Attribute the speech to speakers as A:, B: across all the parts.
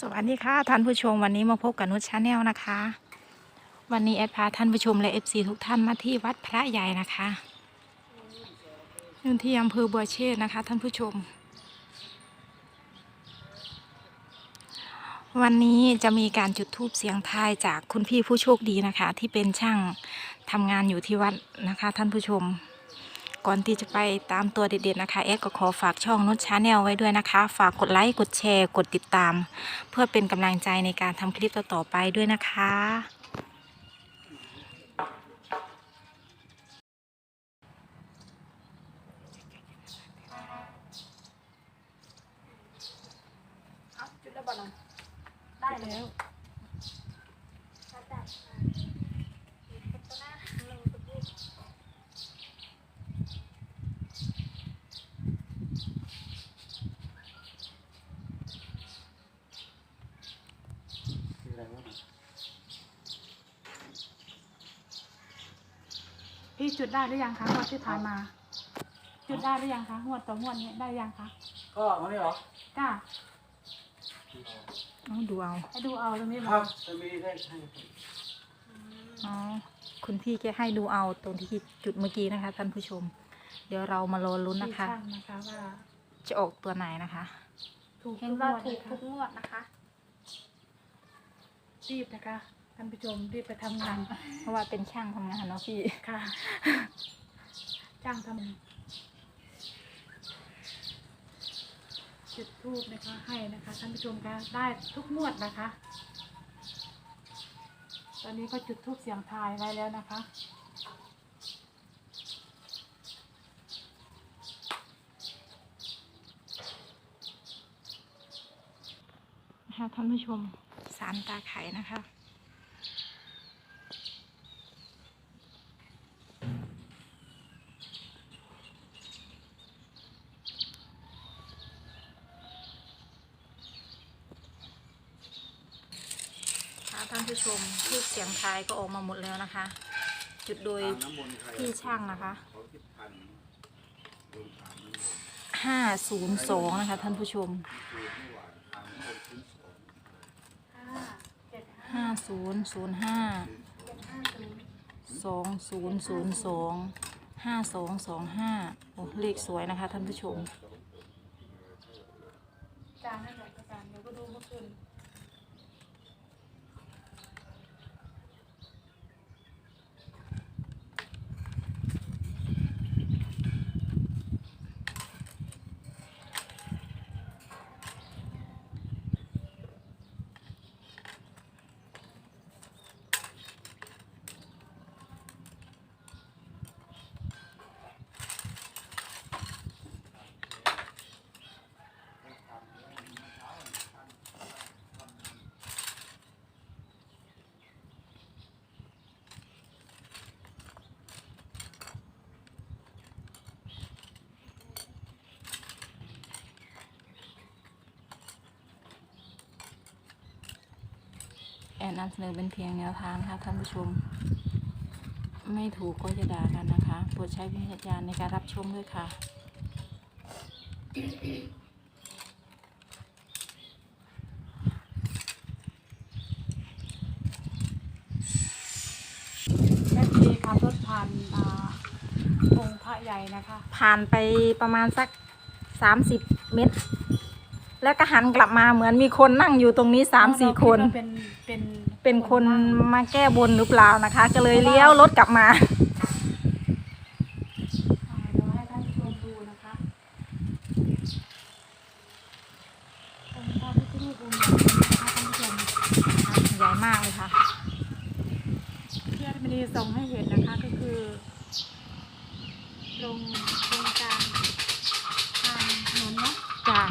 A: สวัสดีค่ะท่านผู้ชมวันนี้มาพบกับนุชชาแนลนะคะ วันนี้แอดพาท่านผู้ชมและ FC ทุกท่านมาที่วัดพระใหญ่นะคะอยู่ที่อำเภอบัวเชษนะคะ ท่านผู้ชม วันนี้จะมีการจุดธูปเสียงทายจากคุณพี่ผู้โชคดีนะคะ ที่เป็นช่างทำงานอยู่ที่วัดนะคะ ท่านผู้ชม ก่อนที่จะไปตามตัวเด็ดๆนะคะแอดก็ขอฝากช่องนุชชาแนลไว้ด้วยนะคะ ฝากกดไลค์กดแชร์กดติดตาม เพื่อเป็นกำลังใจในการทำคลิปต่อๆไปด้วยนะคะ
B: ได้แล้ว
C: คืออะไรวะ
B: พี่ จุดได้หรือยังคะงวดที่ผ่านมา จุดได้หรือยังคะงวดต่องวดนี้ได้ยังคะ
C: ก็มันนี่เหรอ
B: จ้า
A: เอาดูเอา
B: ให้ดูเอาตรงนี้
C: ค
B: บอ
C: รั
B: ก
C: บจะมีได้ให้
A: อ๋อคุณพี่แกให้ดูเอาตรงที่จุดเมื่อกี้นะคะ ท่านผู้ชม เดี๋ยวเรามารอลุ้น
B: ที่
A: นะคะ
B: ช่างนะคะว่า
A: จะออกตัวไหนนะคะ
B: ถูก
D: เห็น
B: ทุกง
D: ว่าว
B: ด
D: ถูก
B: นะคะ
D: ทุกงวดนะคะ
B: รีบนะคะ ท่านผู้ชมรีบไปทำงาน
A: เพราะว่าเป็นช่างทำงานเนาะพี่
B: ค่ะ จ้างทำจุดทูบนะคะให้นะคะท่านผู้ชมคะได้ทุกงวดนะคะ ตอนนี้ก็จุดทูบเสียงทายไว้แล้วนะคะ
A: นะคะท่านผู้ชมสารตาไข่นะคะ ค่ะท่านผู้ ชมทูบเสียงทายก็ออกมาหมดแล้วนะคะ จุดโดยพี่ช่างนะคะห้าศูนย์สองนะคะ ท่านผู้ชม
C: ห้า
A: ศูนย์ศูนย์ห้าสองศูนย์ศูนย์สองห้าสองสองห้าโอ้เลขสวยนะคะ ท่านผู้ชม
B: จานนั่นแหละจารย์เดี๋ยวก็ดูเมื่อคืน
A: อนนำเสนอเป็นเพียงแนวทางนะคะท่านผู้ชม ไม่ถูกก็จะด่ากันนะคะโปรดใช้วิจารณญาณในการรับชมด้วยค่ะ
B: แอดพีขับรถผ่านอ่าองค์พระใหญ่นะคะ
A: ผ่านไปประมาณสักสามสิบเมตร แล้วก็หันกลับมาเหมือนมีคนนั่งอยู่ตรงนี้สามสี่คน
B: เราดว่าเป็นเป็น
A: เป็นคนมาแก้บนหรือเปล่านะคะ ก็เลยเลี้ยวรถกลับมา
B: อ่าเดี๋ยวให้ท่านผู้ชมดูนะคะองค์พระพุทธรูปองค์ใหญ่นะคะท่านผู้ชม
A: ใหญ่มากเลยค่ะ
B: ที่อาจารย์มณีส่งให้เห็นนะคะก็คือ ตรงตรงกลางทางถนนเนาะ
A: จ้า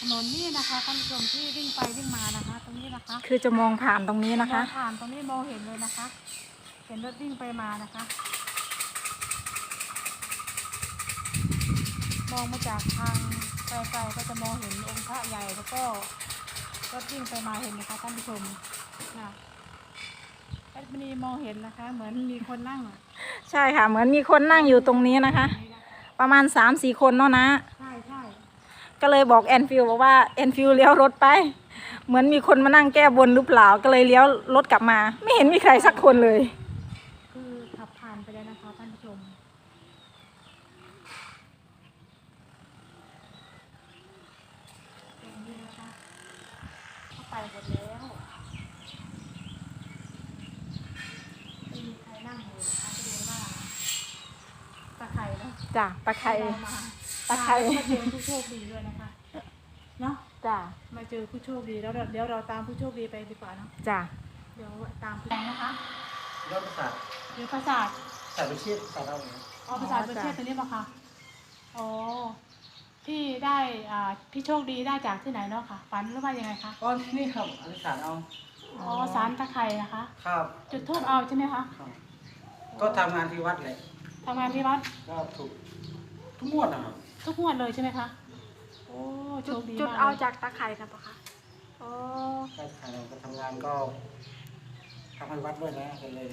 B: ถนนนี่นะคะท่านผู้ชมที่วิ่งไปวิ่งมานะคะ ตรงนี้นะ คะ
A: คือจะมองผ่านตรงนี้นะคะ
B: มองผ่านตรงนี้มองเห็นเลยนะคะ เห็นรถวิ่งไปมานะคะ มองมาจากทางไกลๆก็จะมองเห็นองค์พระใหญ่แล้วก็รถวิ่งไปมาเห็นนะคะท่านผู้ชมนะแอดมินีมองเห็นนะคะ เหมือนมีคนนั่ง
A: ใช่ค่ะ เหมือนมีคนนั่งอยู่ตรงนี้นะคะ ประมาณสามสี่คนเนาะนะ
B: ใช่ใช่
A: ก็เลยบอกแอนฟิลบอกว่าแอนฟิลเลี้ยวรถไป เหมือนมีคนมานั่งแก้บนหรือเปล่าก็เลยเลี้ยวรถกลับมา ไม่เห็นมีใครสักคนเลย
B: คือขับผ่านไปแล้วนะคะท่านผู้ชมตรงนี้นะคะเข้าไปหมดแล้วไม่มีใครนั่งเลยนะคะก็เลยว่าตะไคร่เนาะ
A: จ้ะตะไคร้
B: เรามา
A: ตะไคร้
B: มาเจอผู้โชคดีด้วยนะคะเนาะ
A: จ้ะ
B: มาเจอผู้โชคดีแล้วเดี๋ยวเดี๋ยวเราตามผู้โชคดีไปดีกว่าเนาะ
A: จ้ะ
B: เดี๋ยวตามผู้นะคะ
C: ยอดประสาท
B: เดี๋ยวประสาท
C: สายไปเชียดสายเราเนี่ย
B: อ๋อประสาทประเทศตัวนี้มาค่ะอ๋อพี่ได้อ่าพี่โชคดีได้จากที่ไหนเนาะค่ะฝันหรือว่ายังไงคะ
C: ก็นี่ครับอธิษฐานเอา
B: อ๋อสารตะไคร่นะคะ
C: ครับ
B: จุดทูบเอาใช่ไหมคะ
C: ครับก็ทำงานที่วัดเลย
B: ทำงานที่วัด
C: ก็ถูกทุกงวดนะครับ
B: ทุกงวดเลยใช่ไหมคะ โอ้โช
A: จุด
B: คดี
A: จุด
B: มาก
A: เอา
B: เลย
A: จากตะไคร้กันปะคะอ๋อ
C: ก็ทำงานก็ทำงานก็ทำให้วัดด้วยนะก็เลย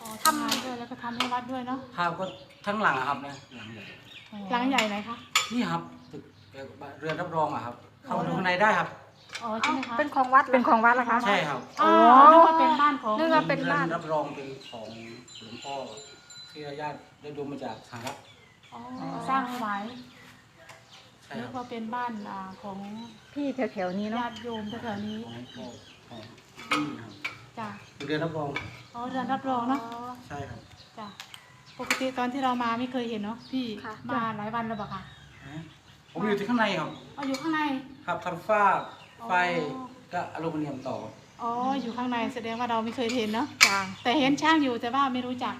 B: อ๋อทำงานด้วยแล้วก็ทำให้วัดด้วยเนาะ
C: ภาพก็ทั้งหลังอะครับเนี่ยหลังใหญ่
B: หลังใหญ่ไหนคะ
C: นี่ครับตึกเอ่อเรือนรับรองอะครับ เข้ามาดูข้างในได้ครับ
B: อ๋อใช่ไหมคะ
A: เป็นของวัดเป็นของวัดเหรอคะ
C: ใช่ครับ
B: อ๋อนึกว่าเป็นบ้านของ
A: นึกว่า เป็นบ้าน
C: รืรับรองเป็นของหลวงพ่อที่ญาติได้ดูมาจากสหรัฐ
B: อ๋อสร้างไว้
C: ใช่
B: นึ
C: ค
B: ก
C: รับ
B: ว่าเป็นบ้านอ่าของ
A: พี่แถวๆนี้เนาะ
B: ญาติโยมแถวๆนี้
C: ของพ่อของนี่นะครับ
B: จ้ะ
C: คือเรือนรับรอง
B: อ๋อเรือนรับรองเนาะ
C: ใช่ครับ
B: จ้ะปกติตอนที่เรามาไม่เคยเห็นเนาะพี่
A: ค่ะ
B: มาหลายวันแล้วเปล่าคะ
C: ผมอยู่ที่ข้างในครับ
B: อ๋ออยู่ข้างใน
C: ครับทำฝ้าไฟ
B: อ๋อ
C: ก็อลูมิเนียมต่อ
B: อ๋ออยู่ข้างในแสดงว่าเราไม่เคยเห็นเนาะ
A: จ้ะ
B: แต่เห็นช่างอยู่แต่ว่าไม่รู้จัก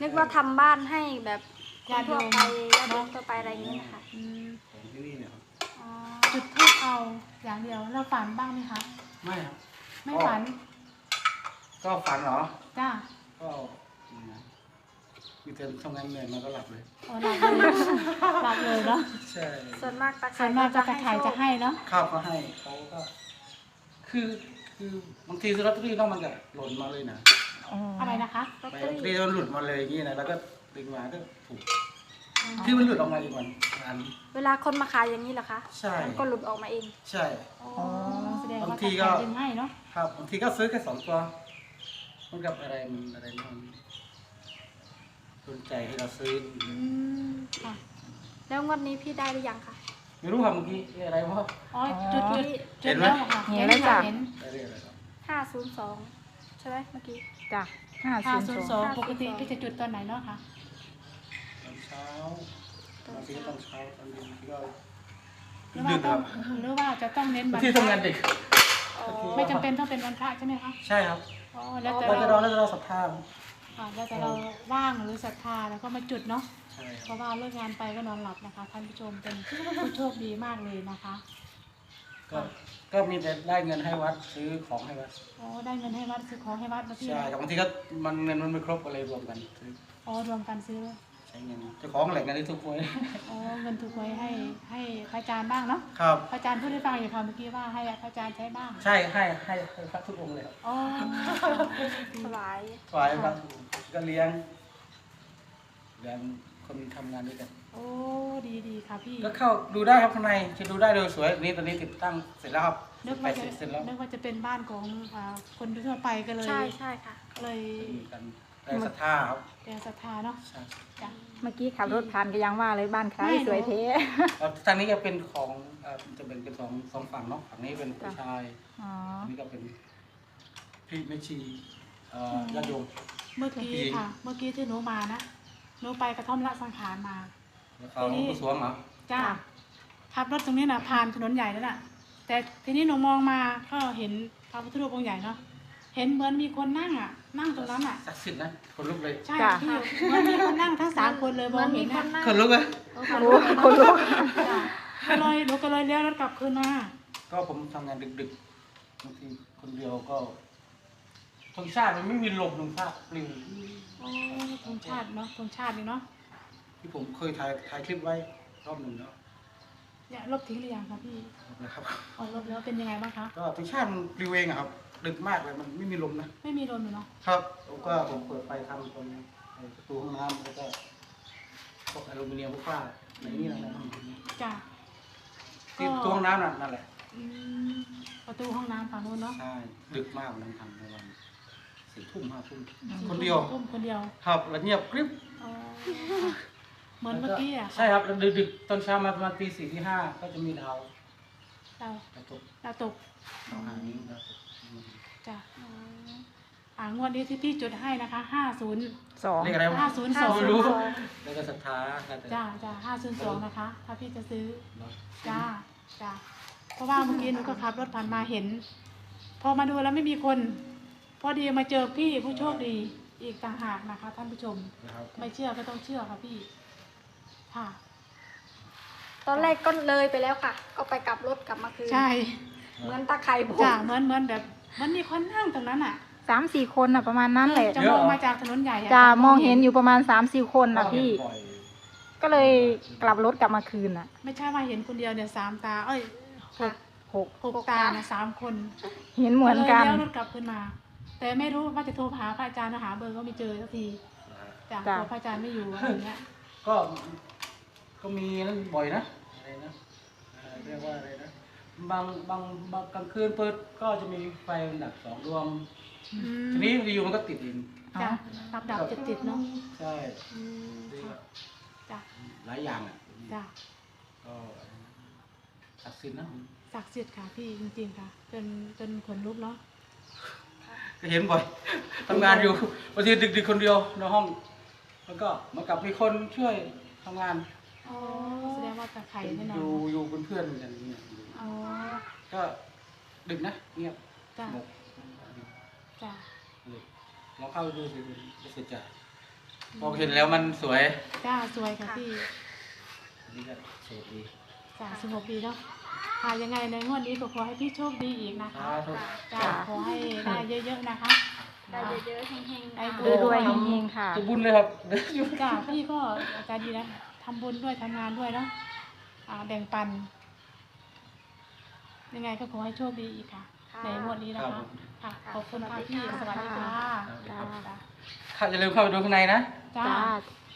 A: นึกว่าทำบ้านให้แบบ
B: ญาติโย
A: ทั่ว
B: ม
A: ไปญาติโยมทั่วไปอะไรอย่างนี้นะคะ
B: อืม จุดทูบเอาอย่างเดียวแล้วฝันบ้างไหมคะ
C: ไม่ครับ
B: ไม่ฝัน
C: ก็ฝันเหรอ
B: จ้า
C: ก็อืมมีแต่ทำงานเหนื่อยมาก็หลับเลย
B: อ๋อหลับเลยหลับเลยเนาะ
C: ใช่
A: ส่วนมากตะไค
B: ส่
A: ร้
B: วนมากจะตะไคร่จะให้เนาะ
C: ข้าวก็ให้เขาก็ คือคือบางทีซื้อลอตเตอรี่ต้องมันก็หล่นมาเลยนะ
B: อะไรนะคะ
A: ลอต
C: ไป
A: เตอ
C: ลอตเตอ
A: รี่
C: รี่มันหลุดมาเลยอย่างนี้นะแล้วก็ดึงมาก็ถูก ที่มันหลุดออกมาอีกวันอัน
A: เวลาคนมาขายอย่างนี้เหรอคะ
C: ใช่
A: มันก็หลุดออกมาเอง
C: ใช่
B: อ๋อแสดงว่า
C: บาง
B: ตะ
C: ที
B: ไค
C: ก็
B: ร่ดึงให้เนาะ
C: ครับบางทีก็ซื้อแค่สองตัวมันกับอะไรมันอะไรมันสนใจให้เราซื้อ
B: อืมค่ะ
A: แล้วงวดนี้พี่ได้หรือยังคะ
C: ไม่รู้ครับเมื่อกี้เรียกอะไรวะ
B: อ๋อจุดจุด
C: เห็
B: จุด
C: นไหม
B: แล้วค่ะ
A: เห็นแล้วจ้ะ
B: เห็น
C: ได้เรียกอะไรครับ
A: ห้าศูนย์สองใช่ไหมเมื่อกี้
D: จ้ะห้า
B: ห้า
D: ศูนย์
B: ศูน
D: ส
B: ย์
D: อง
B: สองปกติพี่จะจุดตอนไหนเนาะคะ
C: ตอนเช้าบางทีก็ตอนเช้าตอนเย็นบางทีก็
B: หรือว่า
C: ดึกค
B: ต้อ
C: รั
B: ง
C: บ
B: หรือว่าจะต้องเน้น
C: บาง
B: วัน
C: ที
B: พระ
C: ทำงานดึก
A: อ๋อ
B: ไม่จำเป็นต้องเป็นวันพระใช่ไหมคะ
C: ใช่ครับ
B: อ๋อแล้วแต่
C: เราจะรอ
B: เรา
C: แล้วจะรอศรัทธา
B: ค่ะแล้วแต่เราว่างหรือศรัทธาแล้วก็มาจุดเนาะ
C: ใช่
B: เพราะว่าเลิกงานไปก็นอนหลับนะคะ ท่านผู้ชมเป็นผู้โชคดีมากเลยนะคะ
C: ก็ก็มีแต่ได้เงินให้วัดซื้อของให้วัด
B: โอ้ได้เงินให้วัดซื้อของให้วัดมาที่
C: ใช่ครับบางทีก็มันเงินมันไม่ครบก็เลยรวมกันซื้อ
B: อ๋อรวมกันซื้อ
C: ใช้เงินเจ้าของแหล่งกันที่ทุกคน
B: อ๋อเงินถูกไว้ให้ให้พระอาจารย์บ้างเนาะ
C: ครับ
B: พระอาจารย์พูดให้ฟังอยู่ค่ะเมื่อกี้ว่าให้พระอาจารย์ใช้บ้าง
C: ใช่ให้ให้ให้พระทุกองค์เลยครับ
B: อ๋อ
A: ถวาย
C: ถวายพระทุกองค์ก็เลี้ยงเลี้ยงคนทำงานด้วยกัน
B: โอ้ดีดีค่ะพี่
C: ก็เข้าดูได้ครับข้างในจะดูได้เลยสวยนี่ตอนนี้ติดตั้งเสร็จแล้วครับ
B: นึก
C: ไป
B: ว่า
C: เส
B: จะ
C: ร็จเสร็จแล้ว
B: นึกว่าจะเป็นบ้านของอ่าคนทั่วไปก็เลย
A: ใช่ใช่ค่ะ
B: ก็เลย
C: มีกัน ได้ศรัทธาครับ
B: แรงศรัทธาเนาะ
C: ใช่
B: จ้ะ
D: เมื่อกี้ขับรถผ่านก็ยังว่าเลยบ้านใคร
B: ไม่
D: สวยเท
C: แล้วทางนี้จะเป็นของเอ่อจะเป็นเป็นสองสองฝั่งเนาะฝั่งนี้เป็นผู้ชาย
D: อ๋อ
C: อันนี้ก็เป็นพี่แม่ชีเอ่อญาติโยม
B: เมื่อกี้
C: ผู้หญิง
B: ค่ะ เมื่อกี้ที่หนูมานะหนูไปกระท่อมละสังขารมา
C: แล้วเขาหลวงปู่สวงเหรอ
B: จ้าขับรถตรงนี้นะผ่านถนนใหญ่นั่นแหละแต่ทีนี้หนูมองมาก็เห็นพระพุทธรูปองค์ใหญ่เนาะ เห็นเหมือนมีคนนั่งอะ นั่งตรงนั้นอะ
C: ศักดิ์สิทธิ์นะคนลุกเลย
B: ใช่พี่เหมือนมีคนนั่งทั้งสามคนเลยมองเห็น
A: ค
B: นะ
A: นนั่ง
C: คนลุกเลย
A: คนลุก
D: คนลุก
B: จ้ะก็เลยหนูก็เลยเลี้ยวรถกลับคืนมา
C: ก็ผมทำงานดึกๆบางทีคนเดียวก็ธงชาติมันไม่มีลมธงชาติปลิว
B: โอ้ธงชาติเนาะธงชาตินี่เนาะ
C: ที่ผมเคยถ่ายถ่ายคลิปไว้รอบหนึ่งแล้ว
B: เนี่ยลบทิ้งหรือยังคะพี่
C: นะครับ
B: อ๋อลบแล้วเป็นยังไงบ้างคะ
C: ก็ธงชาติมันปลิวเองอะครับ ดึกมากเลยมันไม่มีลมนะ
B: ไม่มีลมเลยเนาะ
C: ครับผมก็ผมเปิดไฟทำตรงไอ้ประตูห้องน้ำแล้วก็พวกอลูมิเนียมพวกฝ้าในนี้อะไรนะ
B: จ้ะ
C: ที่ตวงน้ำนั่นนั่นแหละ
B: อืมประตูห้องน้ำฝั่งนู้นเนาะ
C: ใช่ดึกมากวันนั้นทำในวันสี่ทุ่มห้าทุ่ม
B: สี่
C: คนเดียว
B: ทุ่มคนเดียว
C: ครับแล้วเงียบกริบ
B: อ๋อเหมือนเมื่อกี้อะ
C: ใช่ครับแล้วดึกๆตอนเช้ามาประมาณตีสี่ที่ห้าก็จะมีดาว
B: เรา
C: ดาวตก
B: เราตก
C: ดาวหางนี้ดาวตก
B: จ้ะอ่างวดนี้ที่พี่จุดให้นะคะห้าศูนย์
A: สอง
C: เลขอะไรวะ
B: ห้าศูนย์สอง
C: ไม่รู้แล้วก็ศรัทธากันแต่
B: จ้าจ้าห้าศูนย์สองนะคะ ถ้าพี่จะซื้อจ้าจ้าเพราะว่าเมื่อกี้หนูก็ขับรถผ่านมาเห็น พอมาดูแล้วไม่มีคน พอดีมาเจอพี่ผู้โชคดีอีกต่างหากนะคะ ท่านผู้ชม
C: นะครับ
B: ไม่เชื่อก็ต้องเชื่อค่ะพี่ ค่ะ
D: ตอนแรกก็เลยไปแล้วค่ะ ก็ไปกลับรถกลับมาคืน
B: ใช่
D: เหมือนตาไคร่ผม
B: จ้าเหมือนเหมือนแบบเห มันมีคนนั่งตรงนั้นอะ
A: สามสี่คนน่ะประมาณนั้นแหละ
B: จะมองมาจากถนนใหญ่อะ
A: จะมองเห็นอยู่ประมาณสามสี่คนนะพี่
C: บ่อย
A: ก็เลยกลับรถกลับมาคืนน่ะ
B: ไม่ใช่ว่าเห็นคนเดียวเนี่ยสามตา เอ้ยหก
A: หก
B: หกตานะสามคน
A: เห็นเหมือนกัน
B: ลยเลี้ยวรถกลับขึ้นมา แต่ไม่รู้ว่าจะโทรหาพระอาจารย์หาเบอร์ก็ไม่เจอสักที
C: นะครับ
B: จ้ะ
A: จ้ะ
B: กลัวพระอาจารย์ไม่อยู่อะไรอย่างเงี้ย
C: ก็ก็มีนั่นบ่อยนะอะไรนะเอ่อเรียกว่าอะไรนะ บางบางบางกลางคืนเปิดก็จะมีไฟดับสองดวงทีนี้อยู่มันก็ติดเอง
B: จ้ะดับดับติดติดๆเนาะ
C: ใช่
B: อืมค่ะจ้ะ
C: หลายอย่างอะ
B: จ้ะ
C: ก็ศักดิ์สิทธิ์นะ
B: ศักดิ์สิทธิ์ค่ะพี่จริงๆค่ะจนจนขนลุกเนาะ
C: ก็เห็นบ่อย ทำงานอยู่บางทีดึกๆคนเดียวในห้อง แล้วก็เหมากับมีคนช่วยทำงาน
B: อ๋อแสดงว่าตะไคร่แน่นอ
C: อนยู่อยู่เป็นเพื่อนกันอย่างเงี้ย
B: อ๋อ
C: ก็ดึกนะเงียบ
B: จ้ะ
C: หมก
B: จ้ะ
C: ลองเข้าไปดูสิรู้สึกจะพอเห็นแล้วมันสวย
B: จ้าสวยค่ะพี่
C: อันนี้ก็สวยดี
B: จ้าสงบดีเนาะค่ะยังไงในงวดนี้ก็ขอให้พี่โชคดีอีกนะคะ
C: สาธุ
B: จ้าขอให้ได้เยอะๆนะคะ
D: ได้เยอะๆเฮงๆ
B: ได้
D: ค่ะ
B: เย
A: ร
B: อะ
A: วยๆเฮงๆค่ะ
C: จะบุญเลยครับ
B: จ้าพี่ก็อาจารย์ดีนะ ทำบุญด้วยทำงานด้วยเนาะอ่าแบ่งปัน ยังไงก็ขอให้โชคดีอีกค่ะ
D: ค่ะ
B: ในงวดนี้นะ
C: ครั
B: คะ
C: บ
B: ค่ะขอบคุณค่ะพี่สวัสดีค่ะ
C: ครับ
B: จ้า
C: เข้าอย่าลืมเข้าไปดูข้างในนะ
B: จ้า
A: จ้า